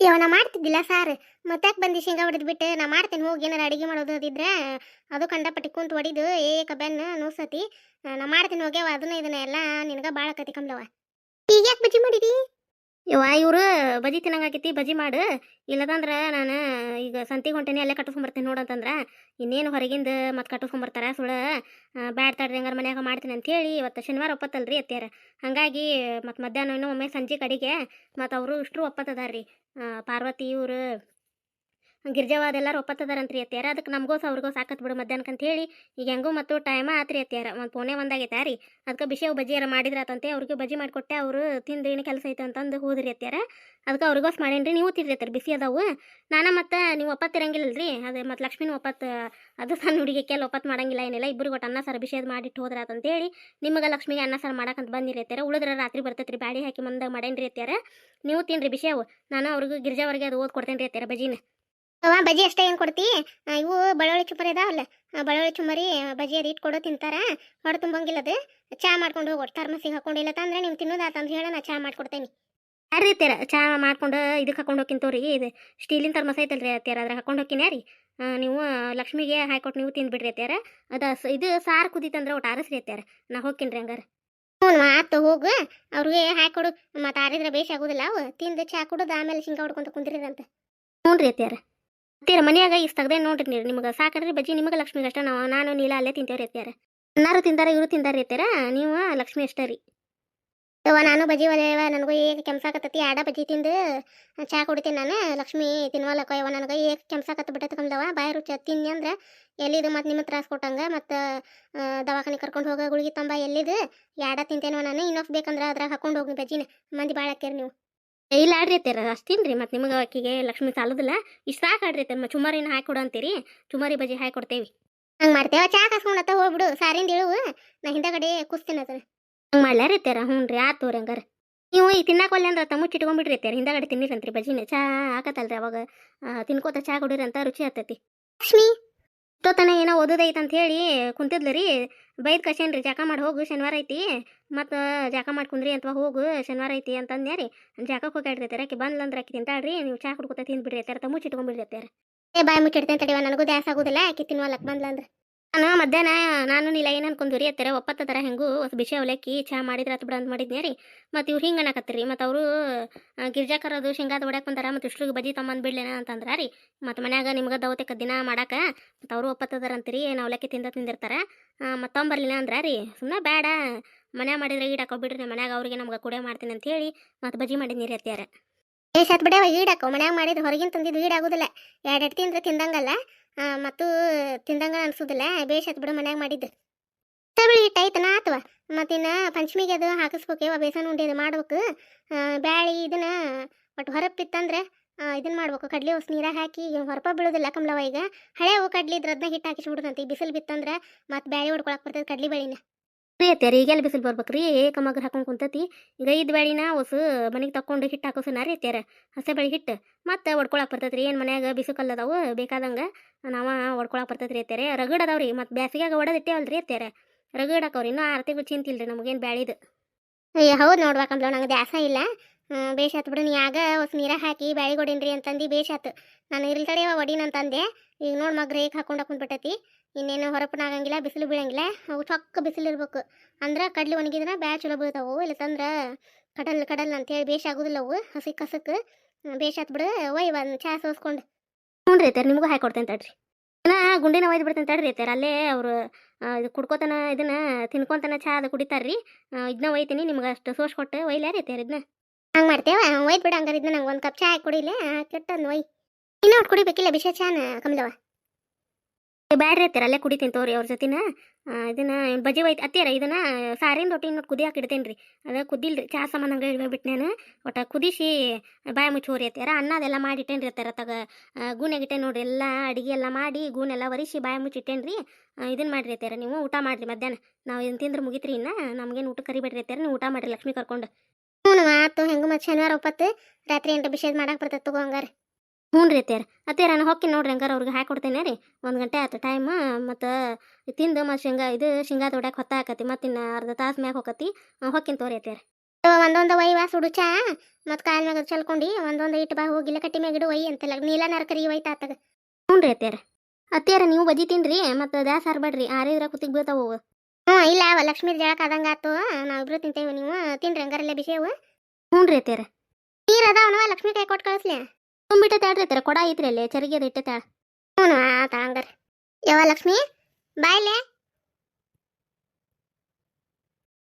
ಯಾವ ನಾ ಮಾಡ್ತಿದ್ದಿಲ್ಲ ಸಾರು. ಮತ್ತಾಕ್ ಬಂದು ಶೇಂಗಾ ಹೊಡೆದ್ಬಿಟ್ಟು ನಾ ಮಾಡ್ತೇನೆ, ಹೋಗಿ ಏನಾರ ಅಡಿಗೆ ಮಾಡೋದು ಅದಿದ್ರೆ ಅದು ಕಂಡಪಟ್ಟಿ ಕುಂತು ಹೊಡಿದು ಏ ಬೆನ್ನ ನೂಸತಿ ನಾ ಮಾಡ್ತೀನಿ, ಹೋಗ್ಯಾವ, ಅದನ್ನ ಇದನ್ನ ಎಲ್ಲ ನಿನಗೆ ಭಾಳ ಕತಿ ಕಮ್ಲವ ಈಗ ಯಾಕೆ ಬಜ್ಜಿ ಮಾಡಿದಿ? ಯವ್ವ, ಇವ್ರು ಬಜಿ ತಿನ್ನಂಗಾಕೈತಿ ಬಜಿ ಮಾಡು. ಇಲ್ಲದಂದ್ರ ನಾನು ಈಗ ಸಂತಿ ಹೊಂಟೇನಿ, ಅಲ್ಲೇ ಕಟ್ಟಿಸ್ಕೊಂಬರ್ತೀನಿ ನೋಡಂತಂದ್ರ ಇನ್ನೇನು ಹೊರಗಿಂದ ಮತ್ತೆ ಕಟ್ಟಿಸ್ಕೊಂಬರ್ತಾರ ಸುಳ ಬ್ಯಾಡ್ ತಡ್ರಿ ಹಂಗಾರ ಮನ್ಯಾಗ ಮಾಡ್ತೀನಿ ಅಂತ ಹೇಳಿ ಇವತ್ತು ಶನಿವಾರ ಒಪ್ಪತ್ತಲ್ರಿ ಅತ್ಯಾರ ಹಾಗಾಗಿ ಮತ್ತು ಮಧ್ಯಾಹ್ನ ಇನ್ನೊಮ್ಮೆ ಸಂಜೆ ಕಡೆಗೆ ಮತ್ತು ಅವರು ಇಷ್ಟರು ಒಪ್ಪತ್ತದಾರ್ರಿ. ಪಾರ್ವತಿ ಇವರು ಗಿರ್ಜವಾದ ಎಲ್ಲರೂ ಒಪ್ಪತ್ತದಾರಂತ್ರಿ ಅತ್ಯಾರ ಅದಕ್ಕೆ ನಮಗೋಸ್ ಅವ್ರಿಗೋ ಸಾಕತ್ ಬಿಡು ಮಧ್ಯಾಹ್ನಕ್ಕೆ ಹೇಳಿ ಈಗ ಹೆಂಗೂ ಮತ್ತು ಟೈಮ ಆತ್ರಿ ಅತ್ಯಾರ ಒಂದು ಪೋನೆ ಒಂದಾಗೈತೆ ರೀ. ಅದಕ್ಕೆ ಬಿಸಿ ಬಜ್ಜಿ ಯಾರ ಮಾಡಿದ್ರಾತಂತೆ ಅವ್ರಿಗೆ ಬಜ್ಜಿ ಮಾಡಿಕೊಟ್ಟೆ ಅವರು ತಿಂದು ಏನು ಕೆಲಸ ಐತೆ ಅಂತಂದು ಹೋದ್ರಿ ಅತ್ಯಾರ ಅದಕ್ಕೆ ಅವ್ರಿಗೋಸ್ ಮಾಡೇನ್ರಿ ನೀವು ತಿರ್ರಿ ಬಿಸಿ ಅದಾವು. ನಾನು ಮತ್ತು ನೀವು ಒಪ್ಪತ್ತಿರಂಗಿಲ್ಲಲ್ರಿ ಅದು ಮತ್ತು ಲಕ್ಷ್ಮಿನ ಒಪ್ಪತ್ತು ಅದು ಸಣ್ಣ ಹುಡುಗಿ ಕೆಲ ಒಪ್ಪತ್ತು ಮಾಡಂಗಿಲ್ಲ ಏನಿಲ್ಲ. ಇಬ್ಬರು ಒಟ್ಟು ಅನ್ನ ಸರ್ ಅದು ಮಾಡಿಟ್ಟು ಹೋದ್ರ ಅಂತೇಳಿ ನಿಮಗೆ ಲಕ್ಷ್ಮಿಗೆ ಅನ್ನ ಸಾರು ಮಾಡಕ್ಕಂತ ಬಂದಿರಿ ಅತ್ಯಾರ ಉಳಿದ್ರೆ ರಾತ್ರಿ ಬರ್ತೈತ್ರಿ. ಬ್ಯಾಡಿ ಹಾಕಿ ಮಂದಾಗ ಮಾಡೇನ್ರಿ ಅತ್ಯಾರ ನೀವು ತಿನ್ರಿ ಬಿಸಿ ಅವು. ನಾನು ಅವ್ರಿಗೆ ಗಿರ್ಜಾವರೆಗೆ ಅದು ಓದ್ ಕೊಡ್ತೇನೆ ರೀ ಅತ್ಯಾರ ಬಜಿನ ಅವ ಬಜಿ ಅಷ್ಟೇ ಏನು ಕೊಡ್ತಿ? ಇವು ಬಳ್ಳೊಳ್ಳಿ ಚುಮರಿ ಅದಾವಲ್ಲ ಅಲ್ಲ ಬಳ್ಳೊಳ್ಳಿ ಚುಮರಿ ಬಜಿ ಅದು ಇಟ್ಕೊಡೋ ತಿಂತಾರ ಹೊಡೆ ತುಂಬಂಗಿಲ್ಲ ಅದು. ಚಾ ಮಾಡ್ಕೊಂಡು ಹೋಗೋ ಥರ್ಮಸಿಗೆ ಹಾಕೊಂಡಿಲ್ಲ ತಂದ್ರೆ ನೀವು ತಿನ್ನೋದಾತಂತ ಹೇಳ ನಾ ಚಾ ಮಾಡ್ಕೊಡ್ತೇನೆ. ಯಾರು ಚಾ ಮಾಡ್ಕೊಂಡು ಇದಕ್ಕೆ ಹಾಕೊಂಡು ಹೋಗಿಂತವ್ರಿ ಇದು ಸ್ಟೀಲಿನ ಥರ್ಮಸ ಐತಲ್ರಿ ಅತ್ಯಾರ ಅದ್ರ ಹಾಕೊಂಡು ಹೋಗಿನ ರೀ ನೀವು ಲಕ್ಷ್ಮಿಗೆ ಹಾಕೊಟ್ಟು ನೀವು ತಿಂದ್ಬಿಡ್ರಿ ಅತ್ಯಾರ ಅದು ಇದು ಸಾರು ಕುದೀತಂದ್ರೆ ಒಟ್ಟು ಆರಿಸ್ರಿ ಅತ್ಯಾರ ನಾ ಹೋಗ್ತೀನಿ ಹಂಗಾರ. ಹ್ಞೂ ಆತು ಹೋಗು ಅವ್ರಿಗೆ ಹಾಕೊಡು ಮತ್ತು ಆರಿದ್ರೆ ಬೇಷ್ ಆಗೋದಿಲ್ಲ ಅವು ತಿಂದು ಚಾ ಕುಡಿದು ಆಮೇಲೆ ಶೇಂಗಾ ಹೊಡ್ಕೊಂತ ಕುಂದ್ರಿರಂತ. ಹ್ಞೂ ರೀ ಅತ್ಯಾರ ಅತ್ತೀರ ಮನೆಯಾಗ ಇಸ್ ತೆಗ್ದೆ ನೋಡ್ರಿ ನೀರಿ, ನಿಮ್ಗೆ ಸಾಕಡ್ರಿ ಬಜ್ಜಿ, ನಿಮಗೆ ಲಕ್ಷ್ಮಿ ಅಷ್ಟ. ನಾವು, ನಾನು, ನೀಲ ಅಲ್ಲೇ ತಿಂತೇವ್ರಿ ಎತ್ತಾರ ಅನ್ನಾರು ತಿಂದಾರ, ಇವರು ತಿಂತಾರ ಎತ್ತಾರ ನೀವು ಲಕ್ಷ್ಮಿ ಅಷ್ಟೇ ರೀ. ನಾನು ಬಜ್ಜಿ ಒಲೆಯವ, ನನಗೂ ಏಕ ಕೆಮ್ಸಾಕತ್ತತಿ ಆಡ ಬಜ್ಜಿ ತಿಂದು ಚಾ ಕುಡಿತೀನಿ ನಾನು. ಲಕ್ಷ್ಮಿ ತಿನ್ವಲ್ಲಕ್ಕ ಯವ್ವ, ನನಗೆ ಏಕ ಕೆಮ್ಸಾಕತ್ತ ಬಿಟ್ಟೈತೆ ಕಮ್ದವ ಬಾಯಿ ರುಚಿ ತಿನ್ನಿ ಅಂದ್ರೆ ಎಲ್ಲಿದು ಮತ್ತು ನಿಮ್ಮ ತ್ರಾಸ ಕೊಟ್ಟಂಗ ಮತ್ತು ದವಾಖಾನೆ ಕರ್ಕೊಂಡು ಹೋಗೋ ಗುಳಿಗೆ ತಂಬ ಎಲ್ಲಿದು. ಯಾಡ ತಿಂತೇನೋ ನಾನು. ಇನ್ನೊಫ್ ಬೇಕಂದ್ರೆ ಅದ್ರಾಗ ಹಾಕೊಂಡು ಹೋಗಿ ಬಜ್ಜಿನ. ಮಂದಿ ಭಾಳ ಹಾಕ್ಯಾರ ನೀವು. ಇಲ್ಲ ಆಡ್ರಿ ಅತ್ತೀರ ಅಷ್ಟೇನು ರೀ ಮತ್ತು ನಿಮಗೆ ಆಕಿಗೆ ಲಕ್ಷ್ಮಿ ಸಾಲೋದಿಲ್ಲ ಇಷ್ಟು ಸಾಕು ಆಡ್ರಿ ಮತ್ತು ಚುಮಾರಿನ ಹಾಕಿ ಕೊಡು ಅಂತೀರಿ ಚುಮಾರಿ ಬಜ್ಜಿ ಹಾಕಿ ಕೊಡ್ತೇವಿ. ಹಂಗೆ ಮಾಡ್ತೇವ ಚಾ ಕಾಸ್ಕೊಂಡತ್ತ ಹೋಗ್ಬಿಡು ಸಾರಿಂದ ಇಳುವು ನಾ ಹಿಂದಗಡೆ ಕುಸ್ತೀನಿ ಅದನ್ನ ಹಂಗೆ ಮಾಡ್ಲಾರ ಅತ್ತೀರ ಹ್ಞೂ ರೀ ಆತು ತೋರಿ ಹಂಗಾರ. ನೀವು ಈ ತಿನ್ನಕೊಲ್ಲ ಅಂದ್ರೆ ತಮ್ಮ ಇಟ್ಕೊಂಡ್ಬಿಡ್ರಿ ಅತ್ತೀರ ಹಿಂದಗಡೆ ತಿನ್ನಿರಂತ್ರಿ ಬಜ್ಜಿನ ಚಾ ಹಾಕತ್ತಲ್ರಿ ಅವಾಗ ತಿನ್ಕೋತ ಚಾ ಕುಡೀರಿ ಅಂತ ರುಚಿ ಆಗ್ತೈತಿ. ಲಕ್ಷ್ಮಿ ಇಷ್ಟೊತ್ತನ ಏನೋ ಓದೋದೈತೆ ಅಂತ ಹೇಳಿ ಕುಂತಿದ್ಲು ರೀ. ಬೈದ್ ಕಶೇನ್ರಿ ಜಾಕ ಮಾಡಿ ಹೋಗು, ಶನಿವಾರ ಐತಿ. ಮತ್ತು ಜಾಕ ಮಾಡಿ ಕುಂದ್ರಿ ಅಥವಾ ಹೋಗು, ಶನಿವಾರ ಐತಿ ಅಂತಂದ್ಯ ರೀ. ಜಾಕಕ್ಕೆ ಹೋಗ್ಯಾಡ್ರಿ ಆಕೆ ಬಂದ್ಲಂದ್ರೆ ಆಕೆ ತಿಂತಾಳ್ರಿ, ನೀವು ಚಾ ಕುಡ್ಕೊತ ತಿಂದ್ಬಿಡ್ರಿ ಅತ್ತಾರ ತಮ್ಮ ಚಿಟ್ಕೊಂಡ್ಬಿಡ್ರಿ ಅತ್ತಾರ ಏ ಬಾಯ್ ಮುಚ್ಚಿಡ್ತೇನೆ ತಡಿವ, ನನಗೂ ದ್ಯಾಸ ಆಗುದಿಲ್ಲ, ಆಕೆ ತಿನ್ವಲ್ಲಕ್ ಬಂದ್ಲಂದ್ರೆ ನಾನು ಮಧ್ಯಾಹ್ನ? ನಾನು ಇಲ್ಲ ಏನು ಅನ್ಕೊಂಡ್ರಿ ಅತ್ತಾರ ಒಪ್ಪತ್ತ ಥರ ಹೆಂಗೂ? ಬಿಸಿ ಅವಲಕ್ಕಿ, ಚಾ ಮಾಡಿದ್ರೆ ಆತು ಬಿಡ ಅಂತ ಮಾಡಿದ್ನೇ ರೀ ಮತ್ತು ಇವ್ರು ಹಿಂಗೆ ಅನ್ನಕತ್ತೀರಿ? ಮತ್ತು ಅವರು ಗಿರ್ಜಾಕರದು ಶೇಂಗಾದ ಹೊಡ್ಯಾಕೆ ಬಂದಾರ ಮತ್ತು ಇಷ್ಟ್ರಿಗೆ ಬಜ್ಜಿ ತಮ್ಮಂದು ಬಿಡ್ಲೇನ ಅಂತಂದ್ರ ರೀ ಮತ್ತು ಮನ್ಯಾಗ ನಿಮ್ಗೆ ದವತೆ ದಿನ ಮಾಡಾಕ ಮತ್ತು ಅವರು ಒಪ್ಪತ್ತದಾರ ಅಂತೀರಿ, ಏನು ಅವಲಕ್ಕಿ ತಿಂದ ತಿಂದಿರ್ತಾರೆ? ಮತ್ತು ತೊಂಬರ್ಲಿಲ್ಲ ಅಂದ್ರೆ ರೀ ಸುಮ್ಮನೆ ಬೇಡ ಮನ್ಯಾಗ ಮಾಡಿದ್ರೆ ಈಡಾಕೋ ಬಿಡ್ರಿ, ಮನ್ಯಾಗ ಅವ್ರಿಗೆ ನಮ್ಗೆ ಕುಡಿಯೋ ಮಾಡ್ತೀನಿ ಅಂತ ಹೇಳಿ ಮತ್ತು ಬಜ್ಜಿ ಮಾಡಿದ್ನಿ ರೀ ಅತ್ಯಾರ ಏ ಸತ್ ಬಿಡವ ಈಡಾಕೋ ಮನ್ಯಾಗ ಮಾಡಿದ್ರೆ ಹೊರಗಿನ ತಂದಿದ್ದು ಈಡಾಗೋದಿಲ್ಲ ಎರಡೆರಡು ತಿಂದ್ರೆ ತಿಂದಂಗಲ್ಲ. ಮತ್ತು ತಿಂದಂಗ ಅನ್ಸೋದಿಲ್ಲ, ಬೇಷ್ ಆತ್ ಬಿಡು ಮನ್ಯಾಗ ಮಾಡಿದ್ದು. ಬಿಳಿ ಹಿಟ್ಟು ಐತನ ಮತ್ತಿನ್ನ ಪಂಚಮಿಗೆ ಅದು ಹಾಕಿಸ್ಬೇಕೇವ, ಬೇಸನ್ ಉಂಡೆ ಅದು ಮಾಡ್ಬೇಕು. ಬ್ಯಾಳಿ ಇದನ್ನ ಒಟ್ಟು ಹೊರಪಿತ್ತಂದ್ರೆ ಇದನ್ನ ಮಾಡ್ಬೇಕು. ಕಡ್ಲಿ ಹೊಸ ನೀರಾಗ ಹಾಕಿ ಹೊರಪ ಬೀಳೋದಿಲ್ಲ ಕಮಲವ ಈಗ. ಹಳೆ ಅವು ಕಡ್ಲಿ ಇದ್ರದ್ನ ಹಿಟ್ಟು ಹಾಕಿಸ್ಬಿಡುದಂತೆ. ಬಿಸಿಲು ಬಿತ್ತಂದ್ರೆ ಮತ್ತೆ ಬ್ಯಾಳಿ ಹೊಡ್ಕೊಳಕ್ ಬರ್ತದೆ ಕಡ್ಲಿ ಬೇಳಿನ. ರೀ ಅತ್ಯಾರ ಈಗೆಲ್ಲ ಬಿಸಿಲು ಬರ್ಬೇಕ್ರಿ. ಏಕಮಗ್ರ ಹಾಕೊಂಡು ಕುಂತತಿ. ಈಗ ಇದ್ ಬ್ಯಾಳಿನ ಹೊಸು ಮನೆಗೆ ತಕೊಂಡು ಹಿಟ್ಟು ಹಾಕೋಸನ ರೀ ಅತ್ಯಾರ ಹಸೆ ಬೆಳಿ ಹಿಟ್ಟು ಮತ್ತೆ ಒಡ್ಕೊಳಕ್ ರೀ ಏನು ಮನ್ಯಾಗ ಬಿಸುಕಲ್ಲ ಅದಾವು ಬೇಕಾದಂಗೆ. ಒಡ್ಕೊಳಕ್ಕೆ ಒಡ್ಕೊಳಕ್ ರೀ ಅತ್ಯಾರೆ ರಗಡ್ ಅದಾವ್ರಿ ಮತ್ತು ಬ್ಯಾಸಿಗ್ಯಾಗ ಒಡದ್ ರೀ ಅತ್ಯಾರ ರಗಡ್ ಹಾಕವ್ರಿ. ಇನ್ನೂ ಆರು ತಿಂಗಳು ಚಿಂತಿಲ್ರಿ ನಮಗೇನು ಬ್ಯಾಳಿದು. ಅಯ್ಯ ಹೌದು ನೋಡ್ಬೇಕಂದ್ಲ ನಂಗೆ ದ್ಯಾಸ ಇಲ್ಲ. ಹ್ಮ್, ಬೇಷ್ ಆತು ಬಿಡು ನೀ ಆಗ ಹೊಸ ನೀರಾಗ ಹಾಕಿ ಬ್ಯಾಳಿ ಕೊಡಿನ್ರಿ ಅಂತಂದು ಬೇಷ್ ನಾನು ಇರ್ಲಿ ತಡೆಯವ ಒಡಿನ ಅಂತಂದೆ. ಈಗ ನೋಡಿ ಮಗ್ರ ಹೇಗೆ ಹಾಕೊಂಡು ಬಿಟ್ಟತಿ. ಇನ್ನೇನು ಹೊರಪನ ಆಗಂಗಿಲ್ಲ ಬಿಸಿಲು ಬೀಳಂಗಿಲ್ಲ. ಅವು ಚೊಕ್ಕ ಬಿಸಿಲು ಇರ್ಬೇಕು ಅಂದ್ರೆ ಕಡ್ಲಿ ಒಣಗಿದ್ರೆ ಬ್ಯಾಳ್ ಚಲೋ ಬೀಳ್ತಾವು. ಇಲ್ಲತ್ತಂದ್ರೆ ಕಡಲ್ ಕಡಲ್ ಅಂತೇಳಿ ಬೇಷ ಆಗುದಿಲ್ಲ ಅವು. ಹಸಿ ಕಸಕ್ಕೆ ಬೇಷ್ ಆತ್ ಬಿಡು. ಒಯ್ ಒಂದು ಚಾ ಸೋಸ್ಕೊಂಡು. ಹ್ಞೂ ರೀ ಅತ್ಯಾರ ನಿಮಗೂ ಹಾಕೊಡ್ತೇನೆ ತಡ್ರಿ. ನಾ ಗುಂಡಿನ ಒಯ್ದು ಬಿಡ್ತೇನೆ ತಡ್ರಿ ಅತ್ಯಾರ ಅಲ್ಲೇ ಅವರು ಇದು ಕುಡ್ಕೋತನ ಇದನ್ನ ತಿನ್ಕೊತನ ಚಾ ಅದು ಕುಡಿತಾರ್ರಿ. ಇದನ್ನ ಒಯ್ತೀನಿ ನಿಮ್ಗೆ ಅಷ್ಟು ಸೋಸ್ ಕೊಟ್ಟು ಒಯ್ಲಾರಿ ಅತ್ಯಾರ ಇದನ್ನ ಹಂಗೆ ಮಾಡ್ತೇವ? ಒಯ್ದು ಬಿಡು, ಹಂಗಾರೆ ಇದನ್ನ ನಂಗೆ ಒಂದು ಕಪ್ ಚಾ ಕುಡಿಲೆ ಕೆಟ್ಟದ್ದು ಒಯ್. ಇನ್ನೂ ಅವ್ರು ಕುಡಿಬೇಕಿಲ್ಲ, ಬಿಸಿ ಚಾನ ಕಮಲವ ಬ್ಯಾಡ್ರಿ ಅತ್ತೀರ, ಅಲ್ಲೇ ಕುಡಿತೀನಿ ತೋರಿ ಅವ್ರ ಜೊತಿನ. ಇದನ್ನ ಬಜಿ ಒಯ್ತು, ಅತ್ತಿರ, ಇದನ್ನ ಸಾರಿನ ರೊಟ್ಟಿ ಇನ್ನೊಟ್ಟು ಕುದಿ ಇಡ್ತೇನೆ ರೀ ಅದು ಕುದಿಲ್ರಿ, ಚಾ ಸಾಮಾನು ಹಂಗೆ ಇಡ್ಬೇಕು ನಾನು. ಒಟ್ಟು ಕುದಿಸಿ ಬಾಯಿ ಮುಚ್ಚೋರಿ ಅತ್ತಿಯರ ಅನ್ನ ಅದೆಲ್ಲ ಮಾಡಿ ಇಟ್ಟೇನ್ರಿ ಅತ್ತಾರ ತಗ ಗೂನೆಗಿಟ್ಟೆ ನೋಡ್ರಿ, ಎಲ್ಲ ಅಡಿಗೆ ಎಲ್ಲ ಮಾಡಿ ಗೂನೆಲ್ಲ ಒರಿಸಿ ಬಾಯಿ ಮುಚ್ಚಿ ಇಟ್ಟೇನ್ರಿ. ಇದನ್ನ ಮಾಡ್ರಿ ಅತ್ತೀರ, ನೀವು ಊಟ ಮಾಡ್ರಿ ಮಧ್ಯಾಹ್ನ. ನಾವು ಇದನ್ನ ತಿಂದ್ರೆ ಮುಗಿತ್ರಿ ಇನ್ನ. ನಮ್ಗೇನು ಊಟ ಕರಿಬೇಡ್ರಿ ಅತ್ತೀರ, ನೀವು ಊಟ ಮಾಡ್ರಿ ಲಕ್ಷ್ಮಿ ಕರ್ಕೊಂಡು. ಹ್ಞೂ ಆತು ಹೆಂಗು ಮತ್ತೆ ಶನಿವಾರ ಒಪ್ಪತ್ತು? ರಾತ್ರಿ ಎಂಟು ಬಿಷೇದ್ ಮಾಡಕ್ಕೆ ಬರ್ತೈತೆ ತಗೋ ಹಂಗಾರೆ. ಹ್ಞೂ ರೀ ಅತ್ಯಾರ ಅತ್ಯಾರ ನಾನು ಹೊಕ್ಕಿ ನೋಡ್ರಿ ಹಂಗಾರೆ ಅವ್ರಿಗೆ ಹಾಕಿ ಕೊಡ್ತೇನೆ ರೀ. ಒಂದು ಗಂಟೆ ಆಯ್ತು ಟೈಮ್ ಮತ್ತು ತಿಂದು ಮತ್ತು ಶೇಂಗಾ ಇದು ಶೇಂಗಾ ತೊಡ್ಯಾಕೆ ಹೊತ್ತ ಹಾಕತಿ ಮತ್ತು ಇನ್ನು ಅರ್ಧ ತಾಸು ಮ್ಯಾಗ ಹೋಗತಿ ಹೊಕ್ಕಿನ ತೋರಿ ಅತ್ಯಾರ ಒಂದೊಂದು ಒಯ್ವ ಸುಡು ಚಾ ಮತ್ತು ಕಾಲ್ ಮ್ಯಾಗ ಚಲ್ಕೊಂಡು ಒಂದೊಂದು ಇಟ್ಟು ಬಾ ಹೋಗಿಲ್ಲ ಕಟ್ಟಿ ಮ್ಯಾಗ ಇಡು ಒಯ್ ಅಂತೆಲ್ಲ. ನೀಲ ನರಕರಿ ಒಯ್ತಾ ತಾತಗ. ಹ್ಞೂ ರೀ ಅತ್ಯಾರ ಅತ್ಯಾರ ನೀವು ಬಜಿ ತಿನ್ರಿ ಮತ್ತು ದಾಸ್ ಹರ್ಬೇಡ್ರಿ ಆರಿದ್ರ ಕುತ್ತಿಗೆ ಬೀಳ್ತಾವ ಹ್ಞೂ ಇಲ್ಲ ಅವ ಲಕ್ಷ್ಮೀ ಜಳಕ ಆದಂಗೆ ಆತು. ನಾವಿಬ್ರು ತಿಂತೇವೆ ನೀವು. ತಿನ್ರಿ ಹಂಗಾರಲ್ಲೇ ಬಿಸಿಯವು ಹ್ಞೂ ರೀ ಅತ್ಯಾರ ನೀರು ಅದಾವನವ ಲಕ್ಷ್ಮೀ ಕೈ ಕೊಟ್ಟು ಕಳಿಸ್ಲಿ? ತುಂಬಿಟ್ಟೆ ತಾಳ್ರಿ ಕೊಡ ಐತ್ರಿ ಅಲ್ಲಿ ಚರಿಗೆ ಅದು ಇಟ್ಟೆ ತಾಳ. ಹ್ಞೂ ಆತ ಹಂಗಾರ. ಯಾವ ಲಕ್ಷ್ಮಿ ಬಾಯ್ಲೆ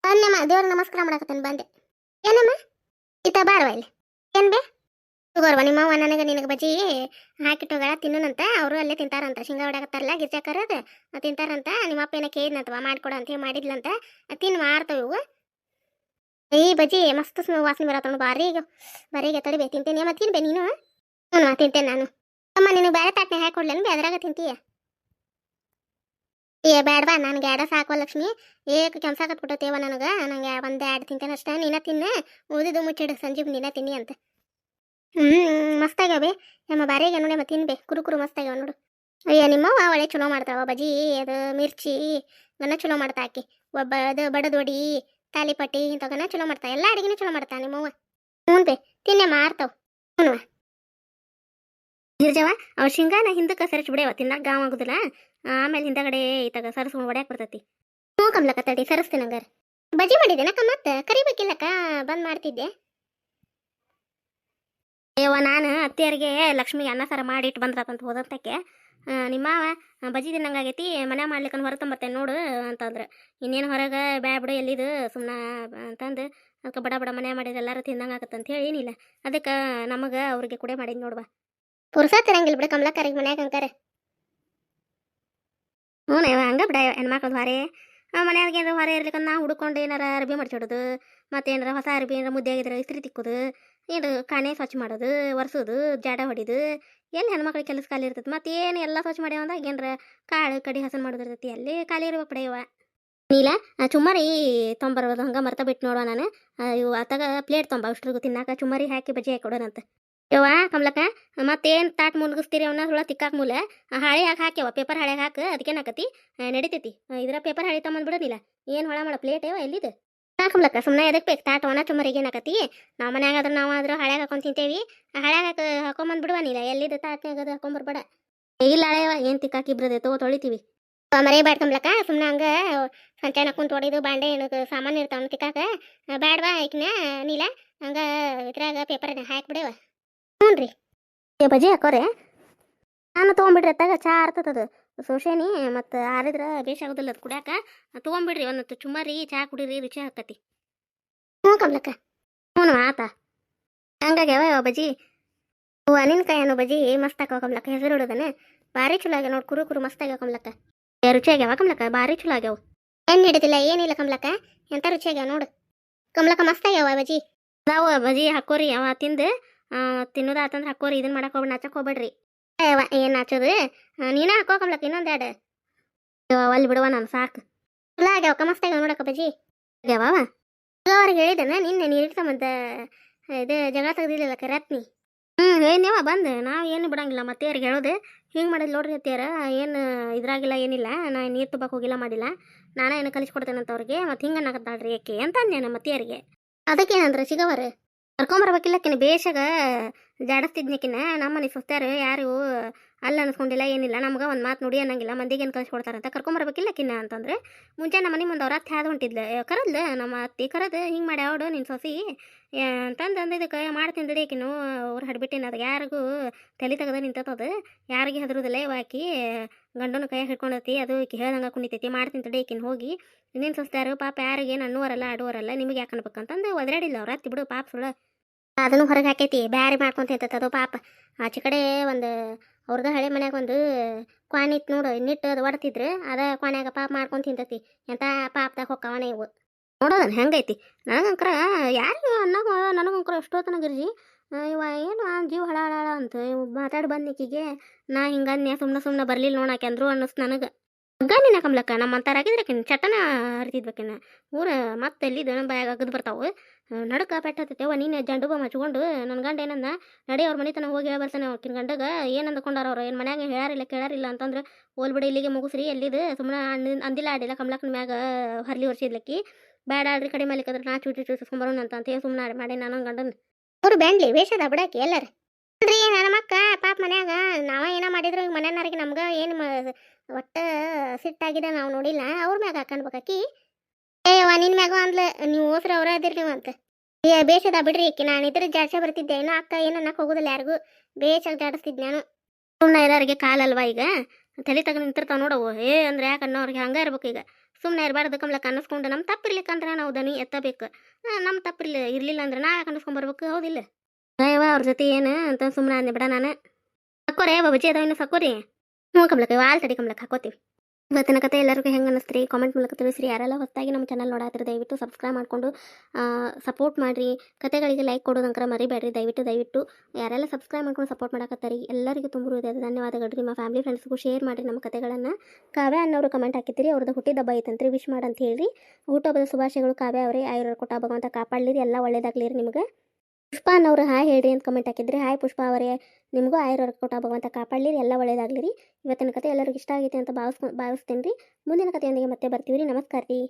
ಬಂದಮ್ಮ ದೇವ್ರ ನಮಸ್ಕಾರ ಮಾಡಕತ್ತೇನೆ ಬಂದೆ. ಏನಮ್ಮ? ಇತ್ತ ಬಾರವ ಇಲ್ಲಿ? ಏನ್ ಬೇ? ತಗೋರ್ವ ನಿಮ್ಮವ್ವ ನನಗೆ ನಿನಗೆ ಬಜ್ಜಿ ಹಾಕಿಟ್ಟೋಗಳ ತಿನ್ನುನಂತ ಅವರು ಅಲ್ಲೇ ತಿಂತಾರಂತ. ಶೇಂಗಾ ಹೊಡಕತ್ತಾರಲ್ಲ ಗಿರ್ಜಾಕರದ ತಿಂತಾರಂತ. ನಿಮ್ಮ ಅಪ್ಪ ಏನೋ ಕೇಳಿದ್ನಂತವ ಮಾಡಿಕೊಡು ಅಂತ ಹೇಳಿ ಮಾಡಿದ್ಲಂತ. ತಿನ್ ಮಾರ್ತವ ಇವು. ಈ ಬಜ್ಜಿ, ಮಸ್ತ್ ವಾಸನೆ ಬರತ್ತ ಬಾರಿ ಈಗ ಬರೀ ಈಗ ತಡಿಬೇ ತಿಂತೇನೆ. ಮತ್ತೆ ತಿನ್ಬೇ ನೀನು. ಹ್ಞೂ ತಿಂತೇನೆ ನಾನು. ಅಮ್ಮ, ನಿನಗೆ ಬೇರೆ ತಾಟ್ನೆ ಹಾಕಿ ಬೇದ್ರಾಗ ತಿಂತೀಯ? ಏ ಬೇಡವಾ ನನಗೆ ಎರಡ ಸಾಕು ಲಕ್ಷ್ಮಿ. ಏಕ ಕೆಮ್ಸಾಕತ್ಬಿಟ್ಟತೇವ ನನಗೆ. ನನಗೆ ಒಂದು ಎರಡು ತಿಂತೇನೆ ಅಷ್ಟೇ, ನೀನ ತಿನ್ನ. ಉಳಿದಿದ್ದು ಮುಚ್ಚಿಡು ಸಂಜೀವ್ ನೀನ ತಿನ್ನಿ ಅಂತ. ಮಸ್ತಾಗ್ಯಾವೆ ನಮ್ಮ ಬಾರಿಗೆ ನೋಡಿ ಮತ್ತೆ ತಿನ್ಬೇ. ಕುರು ಕುರು ಮಸ್ತಾಗ್ಯಾವ ನೋಡು. ಅಯ್ಯ ನಿಮ್ಮವ್ವ ಒಳ್ಳೆ ಚಲೋ ಮಾಡ್ತಾವ ಬಜಿ, ಅದು ಮಿರ್ಚಿ ಗನ ಚಲೋ ಮಾಡ್ತಾ ಆಕಿ. ಒಬ್ಬ ಅದು ಬಡದೊಡಿ ತಾಲಿಪಟ್ಟಿ ಇಂಥವನ್ನ ಚಲೋ ಮಾಡ್ತಾ. ಎಲ್ಲ ಅಡಿಗೆನೂ ಚಲೋ ಮಾಡ್ತಾ ನಿಮ್ಮವ್ವ ಹ್ಞೂ ಬೇ, ತಿನ್ನೆ ಮಾರ್ತಾವ. ಹ್ಞೂ ಗಿರ್ಜವ ಅವ ಶೇಂಗಾನ ಹಿಂದಕ್ಕೆ ಸರಿಸಿ ಬಿಡೇವ ತಿನ್ನಕ್ಕೆ ಗಾವ್ ಆಗುದಿಲ್ಲ. ಆಮೇಲೆ ಹಿಂದಗಡೆ ಈತಾಗ ಸರಿಸ್ಕೊಂಡು ಹೊಡ್ಯಾಕ್ ಬರ್ತೈತಿ. ಹ್ಞೂ ಕಮ್ಲಕ್ಕ ತಡಿ ಸರಿಸ್ತೀನಿ ಹಂಗಾರೆ ಬಜಿ ಮಾಡಿದ್ದೇನಕ್ಕ ಮತ್ತೆ? ಕರಿಬೇಕಿಲ್ಲಕ್ಕ? ಬಂದ್ ಮಾಡ್ತಿದ್ದೆ. ಅಯ್ಯವ್ವ ನಾನು ಅತ್ತಿಯರಿಗೆ ಲಕ್ಷ್ಮಿಗೆ ಅನ್ನ ಸಾರ ಮಾಡಿ ಇಟ್ಟು ಬಂದ್ರತಂತ ಹೋದಂತಕ್ಕೆ ನಿಮ್ಮವ ಬಜ್ಜಿ ತಿನ್ನಂಗಾಗೈತಿ ಮನೆ ಮಾಡ್ಲಿಕ್ಕೆ ಹೊರ ತಂಬರ್ತೇನೆ ನೋಡು ಅಂತಂದ್ರೆ. ಇನ್ನೇನು ಹೊರಗೆ ಬ್ಯಾಬಿಡು ಎಲ್ಲಿದು ಸುಮ್ಮನೆ ಅಂತಂದು ಅದಕ್ಕೆ ಬಡ ಬಡ ಮನೆ ಮಾಡಿದ್ರೆ ಎಲ್ಲರೂ ತಿನ್ನಂಗಾಗತ್ತಂತ ಹೇಳಿ ಏನಿಲ್ಲ. ಅದಕ್ಕೆ ನಮಗೆ ಅವ್ರಿಗೆ ಕುಡೆ ಮಾಡಿದ್ ನೋಡ್ವಾ. ಪುರ್ಸಾ ಇರಂಗಿಲ್ಲ ಬಿಡ ಕಮಲಕ್ಕರಿಗೆ ಮನ್ಯಾಗ ಅಂತಾರೆ ಹ್ಞೂ ಹಂಗೆ ಬಿಡ ಹೆಣ್ಮಕ್ಳದ್ದು ಹೊರೆ. ಮನ್ಯಾಗ ಏನಾರ ಹೊರೆ ಇರ್ಲಿಕ್ಕೆ ನಾ ಹುಡ್ಕೊಂಡು ಏನಾರ ಅರ್ಬಿ ಮಡ್ಚಿಡೋದು ಮತ್ತೆ ಏನಾರ ಹೊಸ ಅರ್ಬಿ ಏನಾರ ಮುದ್ದೆ ಆಗಿದ್ರೆ ಇಸ್ತ್ರಿ ತಿಕ್ಕೋದು ಏನು ಕಾಣೆ ಸ್ವಚ್ಛ ಮಾಡೋದು, ಒರೆಸೋದು, ಜಾಡ ಹೊಡಿದು, ಎಲ್ಲಿ ಹೆಣ್ಮಕ್ಳಿಗೆ ಕೆಲಸ ಖಾಲಿ ಇರ್ತೈತೆ ಮತ್ತೆ ಏನು ಎಲ್ಲ ಸ್ವಚ್ಛ ಮಾಡ್ಯಾವ ಅಂದ್ರೆ ಏನ್ರ ಕಾಳು ಕಡಿ ಹಸನ್ ಮಾಡೋದಿರ್ತೈತಿ, ಅಲ್ಲಿ ಖಾಲಿ ಇರ್ಬೇಕು ಬಿಡೆಯವ ನೀಲ ಚುಮ್ಮರಿ ತೊಂಬರ್ಬೋದು ಹಂಗೆ ಮರ್ತ ಬಿಟ್ಟು ನೋಡುವ ನಾನು. ಇವು ಆತಾಗ ಪ್ಲೇಟ್ ತೊಂಬ ಅಷ್ಟ್ರಿಗೂ ತಿನ್ನಾಕ ಚುಮ್ಮರಿ ಹಾಕಿ ಬಜ್ಜಿ ಹಾಕಿ ಕೊಡೋಣಂತ ಯವ್ವ, ಕಮಲಕ್ಕ, ಮತ್ತೇನು ತಾಟ್ ಮುನ್ಗಿಸ್ತೀರಿ ಅವನ್ನ ಹುಳ ತಿಕ್ಕಾಕ ಮೂಲ. ಹಾಳೆ ಹಾಕಿ ಹಾಕ್ಯವ, ಪೇಪರ್ ಹಾಳೆ ಹಾಕಿ ಅದಕ್ಕೇನಾಕತಿ ನಡಿತೈತಿ. ಇದರ ಪೇಪರ್ ಹಾಳೆ ತಗೊಂಬಂದ್ಬಿಡೋನಿಲ್ಲ ಏನು ಹೊಳ ಮಾಡೋ, ಪ್ಲೇಟ್ ಯಾವ ಎಲ್ಲಿದು? ಹಾಕಮ್ಲಕ್ಕ ಸುಮ್ಮನೆ ಅದಕ್ಕೆ ಬೇಕು? ತಾಟ ಒಣ ಚುಮ್ಮರಿಗೆ ಏನಾಕತಿ ನಾವು ಮನ್ಯಾಗ ಆದ್ರೆ ನಾವು ಆದ್ರೂ ಹಳ್ಯಾಗ ಹಾಕೊಂಡು ತಿಂತೇವಿ. ಹಳ್ಯಾಗ ಹಾಕಿ ಹಾಕೊಂಬಂದ್ಬಿಡುವನಿಲ್ಲ ಎಲ್ಲಿದು ತಾಟ್ನಾಗ ಅದು ಹಾಕೊಂಬರ್ಬೇಡ ಇಲ್ಲ ಹಳೆಯವ, ಏನು ತಿಕ್ಕಾಕಿ ಇಬ್ರದೆ? ತಗೋ ತೊಳಿತೀವಿ. ಮರೆ ಬ್ಯಾಡ್ಕಂಬ್ಲಕ್ಕ ಸುಮ್ಮನೆ ಹಂಗ ಸಂಚಾನ ಕುಂತ ಹೊಡಿದು ಬಾಂಡೆ ಸಾಮಾನು ಇರ್ತಾವ ತಿಕ್ಕಾಕ. ಬ್ಯಾಡ್ವಾ ಐಕ್ನ ನೀಲ? ಹಂಗ ಇದ್ರಾಗ ಪೇಪರ್ ಹಾಕ್ಬಿಡೇವ ಹ್ಞೂ ರೀ ಏ ಬಜ್ಜಿ ಹಾಕೋರೆ? ನಾನು ತೊಗೊಂಬಿಡ್ರಿ ಅತ್ತಾಗ. ಚಾ ಆರ್ತದ ಸೋಸೇನಿ ಮತ್ತು ಆರಿದ್ರೆ ಬೇಷ್ ಆಗೋದಿಲ್ಲ ಅದು ಕುಡ್ಯಾಕ. ತೊಗೊಂಬಿಡ್ರಿ, ಒಂದತ್ತು ಚುಮ್ಮರಿ ಚಹಾ ಕುಡೀರಿ, ರುಚಿ ಹಾಕತಿ ಹ್ಞೂ ಕಮ್ಲಕ್ಕ. ಹ್ಞೂ ಆತ. ಹಂಗಾಗಿ ಯಾವ ಬಜ್ಜಿ? ಅನಿನ್ಕಾಯಿ ಅನ್ನೋ ಬಜಿ ಮಸ್ತ್ ಹಾಕವ ಕಮ್ಲಕ್ಕ, ಹೆಸರು ಹಿಡೋದನ ಭಾರಿ ಚಲೋ ಆಗ್ಯಾವ ನೋಡಿ ಕುರು ಕುರು ಮಸ್ತ್ ಆಗ್ಯಾವ ಕಮ್ಲಕ್ಕ. ರುಚಿ ಆಗ್ಯಾವ ಕಮ್ಲಕ್ಕ? ಭಾರಿ ಚಲೋ ಆಗ್ಯಾವ. ಏನು ಹಿಡಿದಿಲ್ಲ, ಏನಿಲ್ಲ ಕಮ್ಲಕ್ಕ. ಎಂಥ ರುಚಿ ಆಗ್ಯಾವ ನೋಡು. ಕಮ್ಲಕ್ಕ, ಮಸ್ತ್ ಆಗ್ಯಾವ ಬಜಿ ಅದಾವ ಬಜಿ ಹಾಕೋರಿ, ಅವ ತಿಂದು ತಿನ್ನೋದು ಆತಂದ್ರೆ ಹಾಕೋರಿ ಇದನ್ನ ಮಾಡಕ್ಕೆ ಹೋಗ್ಬೇಡಿ ನಾಚಕ್ಕೆ ಹೋಗ್ಬೇಡ್ರಿ. ಅಯ್ಯವ್ವ ಏನು ಆ, ನೀನೇ ಹಾಕೋ ಕಮ್ಲಕ್ಕ ಇನ್ನೊಂದು ಎರಡು. ಅಲ್ಲಿ ಬಿಡುವ ನಾನು ಸಾಕು. ಇಲ್ಲ ಆಗ್ಯಾವ ಮಸ್ತ್ ಆಗ್ಯಾವ ನೋಡಕ್ಕ ಬಜ್ಜಿ ಆಗ್ಯಾವ ಅವ್ರಿಗೆ ಹೇಳಿದೆನ ನಿನ್ನೆ ನೀರು ಸಂಬಂಧ ಇದು ಜಗಳ ತೆಗ್ದಿಲ್ಲ ರತ್ನಿ. ಹ್ಞೂ ಹೇಳಿದ್ನೇವ ಬಂದು ನಾವು ಏನು ಬಿಡಂಗಿಲ್ಲ ಮತ್ತೆ ಅವ್ರಿಗೆ ಹೇಳೋದು. ಹಿಂಗೆ ಮಾಡಿದ್ ನೋಡ್ರಿ ಅತ್ತಿಯಾರ ಏನು ಇದ್ರಾಗಿಲ್ಲ ಏನಿಲ್ಲ ನಾ ನೀರು ತುಂಬಕ್ಕೆ ಹೋಗಿಲ್ಲ ಮಾಡಿಲ್ಲ. ನಾನೇ ಏನು ಅಂತ ಅವ್ರಿಗೆ ಮತ್ತೆ ಹಿಂಗೆ ಅನ್ನಕತ್ತಾಳ್ರಿ ಏಕೆ ಅಂತ ಅಂದೇನ ಮತ್ತೆಯರಿಗೆ. ಅದಕ್ಕೇನಂದ್ರೆ ಸಿಗವರು ಕರ್ಕೊಂಬರ್ಬೇಕಿಲ್ಲಕಿನ ಬೇಷಗ. ಜಾಡಸ್ತಿದ್ನಕಿನ ನಮ್ಮ ಮನೆ ಸುತ್ತಾರ ಯಾರು ಅಲ್ಲ ಅನ್ಸ್ಕೊಂಡಿಲ್ಲ, ಏನಿಲ್ಲ, ನಮ್ಗೆ ಒಂದು ಮಾತು ನುಡಿ ಅನ್ನಂಗಿಲ್ಲ, ಮಂದಿಗೆ ಏನು ಕಳ್ಸಿಕೊಡ್ತಾರಂತ ಕರ್ಕೊಂಬರ್ಬೇಕಿಲ್ಲಕಿನ ಅಂತಂದ್ರೆ. ಮುಂಚೆ ನಮ್ಮ ಮನೆ ಮುಂದೆ ಅವ್ರ ಅತ್ತೆ ಹ್ಯಾದ ಹೊಂಟಿದ್ಲು. ಕರದ್ಲ, ನಮ್ಮ ಅತ್ತಿ ಕರದು, ಹಿಂಗೆ ಮಾಡಿ ಅವಡು ನಿನ್ನ ಸೊಸಿ? ಅಂತಂದು ಇದಕ್ಕೆ ಮಾಡ್ತೀನಿ ದುಡಿಯಕಿನು ಅವ್ರು ಹಡ್ಬಿಟ್ಟಿನ ಅದು ಯಾರಿಗೂ ತಲೆ ತೆಗೆದ ನಿಂತದ ಯಾರಿಗೆ ಹೆದರುದಿಲ್ಲ ಇವಾಕಿ ಗಂಡನ ಕೈ ಹಿಡ್ಕೊಂಡತಿ, ಅದು ಈಕೆ ಹೇಳ್ದಂಗೆ ಕುಣಿತೈತಿ, ಮಾಡ್ತೀನಿ ತಡಿಯಕಿನ ಹೋಗಿ. ನಿನ್ನ ಸೊಸ್ತಾರು ಪಾಪ ಯಾರಿಗೆ ಅನ್ನುವರಲ್ಲ, ಆಡುವರಲ್ಲ, ನಿಮಗೆ ಯಾಕೆ ಅನ್ಬೇಕಂತಂದು ಒದರಾಡಿಲ್ಲ ಅವ್ರ ಹತ್ತಿ ಬಿಡು, ಪಾಪ ಸುಳ್ಳು ಅದನ್ನು ಹೊರಗೆ ಹಾಕೈತಿ, ಬ್ಯಾರಿ ಮಾಡ್ಕೊಂತ ಅದು ಪಾಪ. ಆಚೆ ಕಡೆ ಒಂದು ಅವ್ರದ್ದು ಹಳೆ ಮನ್ಯಾಗ ಒಂದು ಕ್ವಾನ್ ಇತ್ತು ನೋಡು ನಿಟ್ಟು ಅದು ಹೊಡ್ತಿದ್ರು ಅದ ಕ್ವಾನ್ಯಾಗ ಪಾಪ ಮಾಡ್ಕೊಂತ ತಿಂತತಿ ಎಂತ ಪಾಪದಾಗ ಹೊಕ್ಕವನ ಇವು. ನೋಡೋದನ್ ಹೆಂಗೈತಿ. ನನಗಂಕರ ಯಾರಿಗೂ ಅನ್ನೋ ನನಗಂಕರ ಎಷ್ಟೋ ಗಿರ್ಜಿ ಇವ ಏನು ಆ ಜೀವ ಹಳ ಹಳ ಅಂತ ಇವು ಮಾತಾಡಿ ಬಂದಿಕ್ಕಿಗೆ ನಾ ಹಿಂಗನ್ಯ ಸುಮ್ಮನೆ ಸುಮ್ಮನೆ ಬರಲಿಲ್ಲ ನೋಡಾಕೆ ಅಂದ್ರು ಅನ್ನಿಸ್ತು ನನಗೆ. ಗಣ್ಣಿನ ಕಮ್ಲಕ್ಕ ನಮ್ಮ ಅಂತಾರಾಗಿದ್ರಕಿನ್ ಚಟನ ಹರಿತಿದ್ಬೇಕಿನ್ನ ಊರ ಮತ್ತೆ ಎಲ್ಲಿದ್ದು ನಮ್ಮ ಬಾಯಾಗ ಅಗದು ಬರ್ತಾವು. ನಡಕ ಪೆಟ್ಟತ್ತೇವ ನೀನು ಜಂಡು ಬಾ ಹಚ್ಕೊಂಡು ನನ್ನ ಗಂಡ ಏನಂದ, ನಡಿ ಅವ್ರ ಮನೆ ತನಕ ಹೋಗಿ ಹೇಳಿ ಬರ್ತಾನೆ ಗಂಡಗ ಏನು ಅಂದ್ಕೊಂಡಾರ ಅವ್ರು? ಏನು ಮನ್ಯಾಗ ಹೇಳಾರಿಲ್ಲ ಕೇಳಾರಿಲ್ಲ ಅಂತಂದ್ರೆ ಓಲ್ಬಿಡಿ ಬಿಡಿ, ಇಲ್ಲಿಗೆ ಮುಗಿಸ್ರಿ, ಎಲ್ಲಿದು? ಸುಮ್ಮನೆ ಅಂದಿಲ್ಲ ಆಡಿಲ್ಲ, ಕಮಲಕ್ಕನ ಮ್ಯಾಗ ಹರ್ಲಿ ವರ್ಷಿದ್ಲಕ್ಕಿ ಬೇಡ ಆಡ್ರಿ, ಕಡಿಮೆ ಅಲ್ಲಿಕಂದ್ರೆ ನಾ ಚೂಟಿ ಚೂಸ್ಕೊಂಬರೋಣ ಅಂತ ಅಂತ ಸುಮ್ಮನೆ ಮಾಡಿ ನಾನು ಗಂಡನ. ಅವ್ರು ಬ್ಯಾಂಡ್ಲಿ, ವೇಷದ ಬಿಡಾಕಿ ಎಲ್ಲರ. ನನ್ನ ಮಕ್ಕ ಪಾಪ ಮನ್ಯಾಗ ನಾವ ಏನ ಮಾಡಿದ್ರು, ಈಗ ಮನೆಯವ್ರಿಗೆ ನಮ್ಗ ಏನು ಒಟ್ಟ ಸಿಟ್ಟಾಗಿದೆ ನಾವು ನೋಡಿಲ್ಲ, ಅವ್ರ ಮ್ಯಾಗ ಹಾಕೊಂಡ್ಬೇಕಾಕಿ ಏಯವ್ವ ನಿನ್ನ ಮ್ಯಾಗ ಅಂದ್ಲ, ನೀವು ಹೋಸ್ರ ಅವ್ರ ಅದಿರಿ ನೀವು ಅಂತ. ಏ ಬೇಷದ ಬಿಡ್ರಿ ಈಕಿ, ನಾನು ಇದ್ರೆ ಜಾಡ್ಸ ಬರ್ತಿದ್ದೆ ಏನೋ ಅಕ್ಕ ಏನು ಅನ್ನಕ್ಕೆ ಹೋಗುದಿಲ್ಲ ಯಾರಿಗೂ, ಬೇಷಾಗಿ ಜಾಡಿಸ್ತಿದ್ದೆ ನಾನು ಸುಮ್ಮನೆ ಎಲ್ಲರಿಗೆ ಕಾಲಲ್ವಾ ಈಗ, ತಲೆ ತಗ ನಿಂತಿರ್ತಾವ ನೋಡವು ಏ, ಅಂದ್ರೆ ಯಾಕೆ ಅವ್ರಿಗೆ ಹಂಗೆ ಇರ್ಬೇಕು ಈಗ? ಸುಮ್ಮನೆ ಇರಬಾರ್ದು ಕಮ್ಲಕ್ಕೆ ಅನ್ನಿಸ್ಕೊಂಡು ನಮ್ಮ ತಪ್ಪಿರ್ಲಿಕ್ಕಂದ್ರೆ ನಾವು ದನಿ ಎತ್ತಬೇಕು. ನಮ್ಮ ತಪ್ಪಿರ್ಲಿ, ಇರಲಿಲ್ಲ ಅಂದ್ರೆ ನಾ ಯಾಕೆ ಅನ್ನಿಸ್ಕೊಂಬರ್ಬೇಕು ಹೌದಿಲ್ಲ. ಅಯ್ಯವ ಅವ್ರ ಜೊತೆ ಏನು? ಅಂತ ಸುಮ್ಮನೆ ಅಂದೆ, ಬಿಡ ನಾನು. ಸಕ್ಕೋರಿ ಬಜ್ಜಿ ಅದಾವ ಇನ್ನು ಸಕ್ಕೋರಿ? ಹ್ಞೂ ಕಮ್ಲಕ್ಕ ವಾಲ್ ತಡಿ ಕಮ್ಲಕ್ಕ, ಹಾಕೋತೀವಿ. ಇವತ್ತಿನ ಕತೆ ಎಲ್ಲರಿಗೂ ಹೆಂಗೆ ಅನ್ನಿಸ್ತೀರಿ ಕಾಮೆಂಟ್ ಮೂಲಕ ತಿಳಿಸ್ರಿ. ಯಾರೆಲ್ಲ ಹೊತ್ತಾಗಿ ನಮ್ಮ ಚಾನಲ್ ನೋಡಾತಿರಿ, ದಯವಿಟ್ಟು ಸಬ್ಸ್ಕ್ರೈಬ್ ಮಾಡಿಕೊಂಡು ಸಪೋರ್ಟ್ ಮಾಡಿರಿ. ಕತೆಗಳಿಗೆ ಲೈಕ್ ಕೊಡೋದಂಕರ ಮರಿಬೇಡ್ರಿ. ದಯವಿಟ್ಟು ದಯವಿಟ್ಟು. ಯಾರೆಲ್ಲ ಸಬ್ಸ್ಕ್ರೈಬ್ ಮಾಡ್ಕೊಂಡು ಸಪೋರ್ಟ್ ಮಾಡಕತ್ತಾರಿ, ಎಲ್ಲರಿಗೂ ತುಂಬ ಹೃದಯದ ಧನ್ಯವಾದಗಳು ನಿಮ್ಮ ಫ್ಯಾಮಿಲಿ ಫ್ರೆಂಡ್ಸ್ಗೂ ಶೇರ್ ಮಾಡಿರಿ ನಮ್ಮ ಕತೆಗಳನ್ನು. ಕಾವ್ಯ ಅನ್ನೋರು ಕಮೆಂಟ್ ಹಾಕಿದ್ದೀರಿ ಅವ್ರದ್ದು ಹುಟ್ಟಿದಬ್ಬ ಐತಂತ್ರಿ. ವಿಶ್ ಮಾಡಂತ ಹೇಳ್ರಿ. ಹುಟ್ಟುಹಬ್ಬದ ಶುಭಾಶಯಗಳು ಕಾವ್ಯ ಅವರೇ. ಆಯುರ್ವೇದ ಕೊಟ್ಟ ಭಗವಂತ ಕಾಪಾಡಲಿರಿ ಎಲ್ಲ ಒಳ್ಳೇದಾಗಲಿರಿ ನಿಮಗೆ. ಪುಷ್ಪ ಅನ್ನೋರು ಹಾಯ್ ಹೇಳ್ರಿ ಅಂತ ಕಮೆಂಟ್ ಹಾಕಿದ್ರಿ. ಹಾಯ್ ಪುಷ್ಪ ಅವರೇ, ನಿಮಗೂ ಆಯುರ್ವರ್ಗ ಕೊಟ್ಟ ಭಗವಂತ ಕಾಪಾಡಲಿ ಎಲ್ಲ ಒಳ್ಳೇದಾಗ್ಲಿರಿ ಇವತ್ತಿನ ಕತೆ ಎಲ್ಲರಿಗೂ ಇಷ್ಟ ಆಗೈತೆ ಅಂತ ಭಾವಿಸ್ಕೊ ಭಾವಿಸ್ತೀನಿ ರೀ ಮುಂದಿನ ಕಥೆಯೊಂದಿಗೆ ಮತ್ತೆ ಬರ್ತೀವಿ ರೀ. ನಮಸ್ಕಾರ ರೀ.